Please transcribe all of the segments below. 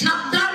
সাবধান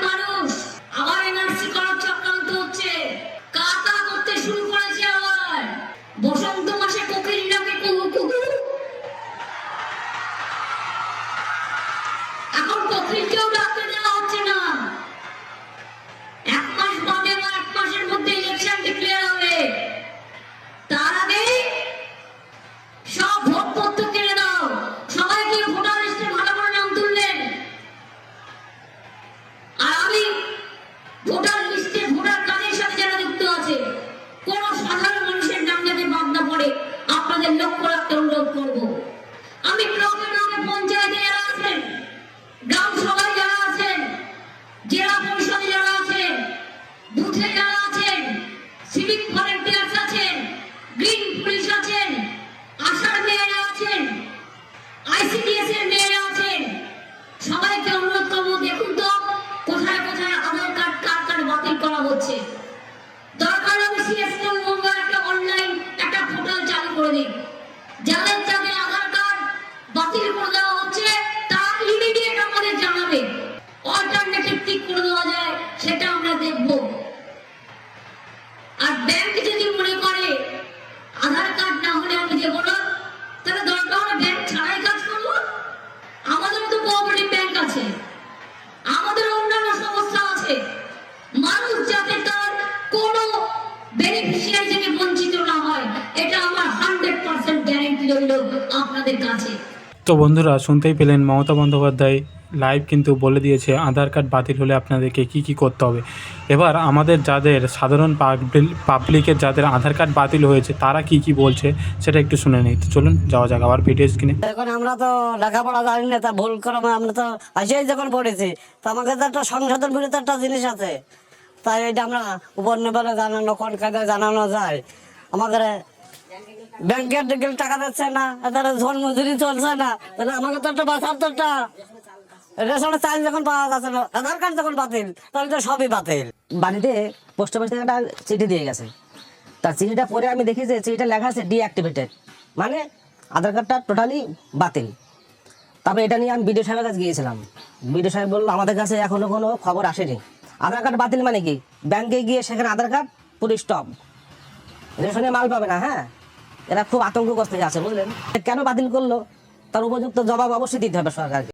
জেলা আছেন আছেন সিভিক আছেন গ্রিন আছেন আশার আছেন আছেন সবাইকে অনুরোধ করব, দেখুন তো, কোথায় কোথায় আধার কার্ড, কার কার্ড বাতিল করা হচ্ছে। দরকার হবে একটা অনলাইন একটা পোর্টাল চালু করে দিন। যাদের যাদের আধার কার্ড বাতিল করে হচ্ছে তারা ইমিডিয়েট আমাদের জানাবে অল্টারনেটিভ ঠিক করে দেওয়া যায় সেটা আমরা দেখব আর ব্যাংক যদি মনে করে আধার কার্ড না হলে আমি দেবো না তাহলে দরকার হলে ব্যাংক ছাড়াই কাজ করব আমাদের তো কোঅপারেটিভ ব্যাংক আছে। আমাদের অন্যান্য সমস্যা আছে। মানুষ যাতে তার কোনো বেনিফিশিয়ারি থেকে বঞ্চিত না হয়, এটা আমার হান্ড্রেড পার্সেন্ট গ্যারেন্টি রইল। তো বন্ধুরা, শুনতেই পেলেন মমতা বন্দ্যোপাধ্যায় লাইভ কিন্তু বলে দিয়েছে আধার কার্ড বাতিল হলে আপনাদেরকে কি কি করতে হবে? এবার আমাদের যাদের সাধারণ পাবলি- পাবলিকের যাদের আধার কার্ড বাতিল হয়েছে, তারা কি কি বলছে সেটা একটু শুনে নিই। তো চলুন, যাওয়া যাক আবার ভিডিও স্ক্রিনে এখন আমরা তো লেখাপড়া জানি না, তা ভুল করে আমরা তো আসেই যখন পড়েছি, তো আমাদের তো একটা সংশোধন তো একটা জিনিস আছে। তাই এটা আমরা উপর নেবেলে জানানো, কোন কায়দায় জানানো যায়? আমাদের ব্যাংকের দিকে টাকা দিচ্ছে না এদের ঝোল মজুরি চলছে না, তাহলে আমাকে তো একটা বাঁচার তো একটা রেশনের চাল যখন পাওয়া যাচ্ছে না, আধার কার্ড যখন বাতিল, তাহলে তো সবই বাতিল। বাড়িতে পোস্ট অফিস থেকে একটা চিঠি দিয়ে গেছে। তার চিঠিটা পরে আমি দেখি যে চিঠিটা লেখা আছে ডিঅ্যাক্টিভেটেড মানে আধার কার্ডটা টোটালি বাতিল। তারপরে এটা নিয়ে আমি বিডিও সাহেবের কাছে গিয়েছিলাম। বিডিও সাহেব বলল, আমাদের কাছে এখনও কোনো খবর আসেনি। আধার কার্ড বাতিল মানে কি? ব্যাংকে গিয়ে সেখানে আধার কার্ড পুরো স্টপ রেশনে মাল পাবে না হ্যাঁ? এরা খুব আতঙ্কগ্রস্ত আছে, বুঝলেন? কেন বাতিল করল? তার উপযুক্ত জবাব অবশ্যই দিতে হবে সরকারকে।